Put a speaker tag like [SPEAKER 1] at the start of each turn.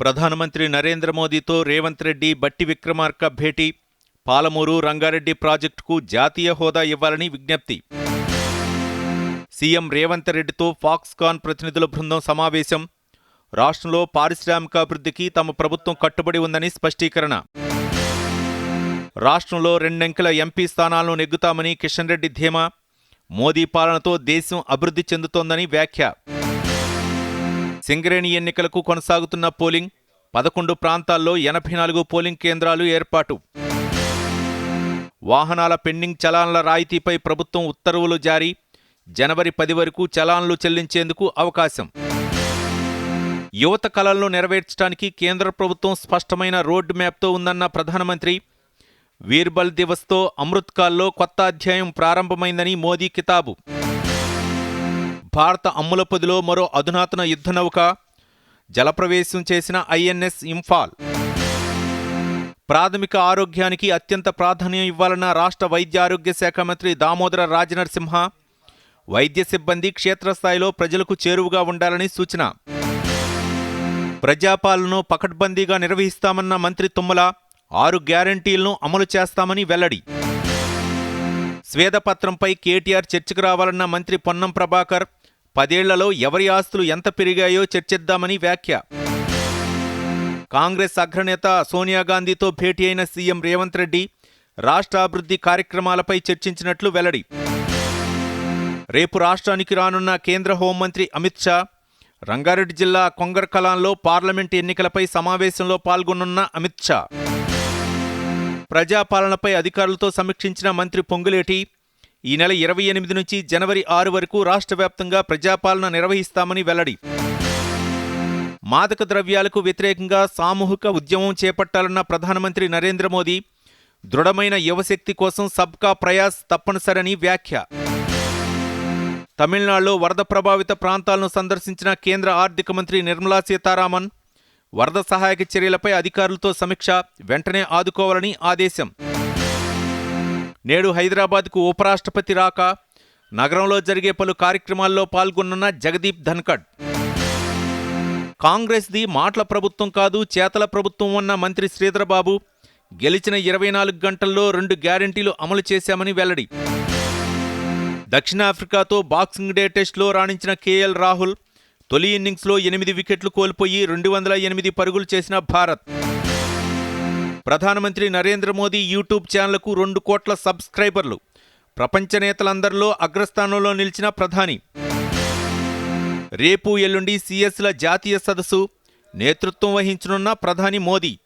[SPEAKER 1] ప్రధానమంత్రి నరేంద్ర మోదీతో రేవంత్ రెడ్డి బట్టి విక్రమార్క భేటీ. పాలమూరు రంగారెడ్డి ప్రాజెక్టుకు జాతీయ హోదా ఇవ్వాలని విజ్ఞప్తి. సీఎం రేవంత్ రెడ్డితో ఫాక్స్కాన్ ప్రతినిధుల బృందం సమావేశం. రాష్ట్రంలో పారిశ్రామికాభివృద్ధికి తమ ప్రభుత్వం కట్టుబడి ఉందని స్పష్టీకరణ. రాష్ట్రంలో రెండంకెల ఎంపీ స్థానాలను నెగ్గుతామని కిషన్ రెడ్డి ధీమా. మోదీ పాలనతో దేశం అభివృద్ధి చెందుతోందని వ్యాఖ్య. సింగరేణి ఎన్నికలకు కొనసాగుతున్న పోలింగ్ పదకొండు ప్రాంతాల్లో ఎనభై నాలుగు పోలింగ్ కేంద్రాలు ఏర్పాటు. వాహనాల పెండింగ్ చలాన్ల రాయితీపై ప్రభుత్వం ఉత్తర్వులు జారీ. జనవరి పది వరకు చలాన్లు చెల్లించేందుకు అవకాశం. యువత కళలను నెరవేర్చడానికి కేంద్ర ప్రభుత్వం స్పష్టమైన రోడ్ మ్యాప్తో ఉందన్న ప్రధానమంత్రి. వీర్బల్ దివస్తో అమృత్కాల్లో కొత్త అధ్యాయం ప్రారంభమైందని మోదీ కితాబు. భారత అమ్ములపదిలో మరో అధునాతన యుద్ధనౌక జలప్రవేశం చేసిన ఐఎన్ఎస్ ఇంఫాల్. ప్రాథమిక ఆరోగ్యానికి అత్యంత ప్రాధాన్యం ఇవ్వాలన్న రాష్ట్ర వైద్య ఆరోగ్య శాఖ మంత్రి దామోదర రాజనరసింహ వైద్య సిబ్బంది క్షేత్రస్థాయిలో ప్రజలకు చేరువుగా ఉండాలని సూచన. ప్రజాపాలనను పకడ్బందీగా నిర్వహిస్తామన్న మంత్రి తుమ్మల ఆరు గ్యారంటీలను అమలు చేస్తామని వెల్లడి. స్వేదపత్రంపై కేటీఆర్ చర్చకు రావాలన్న మంత్రి పొన్నం ప్రభాకర్ పదేళ్ళలో ఎవరి ఆస్తులు ఎంత పెరిగాయో చర్చిద్దామని వ్యాఖ్య. కాంగ్రెస్ అగ్రనేత సోనియా గాంధీతో భేటీ అయిన సీఎం రేవంత్ రెడ్డి రాష్ట్ర అభివృద్ధి కార్యక్రమాలపై చర్చించినట్లు వెల్లడి. రేపు రాష్ట్రానికి రానున్న కేంద్ర హోంమంత్రి అమిత్ షా రంగారెడ్డి జిల్లా కొంగర్కలాంలో పార్లమెంట్ ఎన్నికలపై సమావేశంలో పాల్గొనున్న అమిత్ షా. ప్రజాపాలనపై అధికారులతో సమీక్షించిన మంత్రి పొంగులేటి ఈ నెల ఇరవై ఎనిమిది నుంచి జనవరి ఆరు వరకు రాష్ట్ర వ్యాప్తంగా ప్రజాపాలన నిర్వహిస్తామని వెల్లడి. మాదక ద్రవ్యాలకు వ్యతిరేకంగా సామూహిక ఉద్యమం చేపట్టాలన్న ప్రధానమంత్రి నరేంద్ర మోదీ దృఢమైన యువశక్తి కోసం సబ్కా ప్రయాస్ తప్పనిసరని వ్యాఖ్య. తమిళనాడులో వరద ప్రభావిత ప్రాంతాలను సందర్శించిన కేంద్ర ఆర్థిక మంత్రి నిర్మలా సీతారామన్ వరద సహాయక చర్యలపై అధికారులతో సమీక్ష వెంటనే ఆదుకోవాలని ఆదేశం. నేడు హైదరాబాద్కు ఉపరాష్ట్రపతి రాక నగరంలో జరిగే పలు కార్యక్రమాల్లో పాల్గొనున్న జగదీప్ ధన్కడ్. కాంగ్రెస్ది మాటల ప్రభుత్వం కాదు చేతల ప్రభుత్వం ఉన్న మంత్రి శ్రీధరబాబు గెలిచిన ఇరవై నాలుగు గంటల్లో రెండు గ్యారెంటీలు అమలు చేశామని వెల్లడి. దక్షిణాఫ్రికాతో బాక్సింగ్ డే టెస్టులో రాణించిన కేఎల్ రాహుల్ తొలి ఇన్నింగ్స్లో ఎనిమిది వికెట్లు కోల్పోయి రెండు వందల ఎనిమిది పరుగులు చేసిన భారత్. ప్రధానమంత్రి నరేంద్ర మోదీ యూట్యూబ్ ఛానల్కు రెండు కోట్ల సబ్స్క్రైబర్లు. ప్రపంచ నేతలందరిలో అగ్రస్థానంలో నిలిచిన ప్రధాని. రేపు ఎల్లుండి సిఎస్ల జాతీయ సదస్సు. నేతృత్వం వహించనున్న ప్రధాని మోదీ.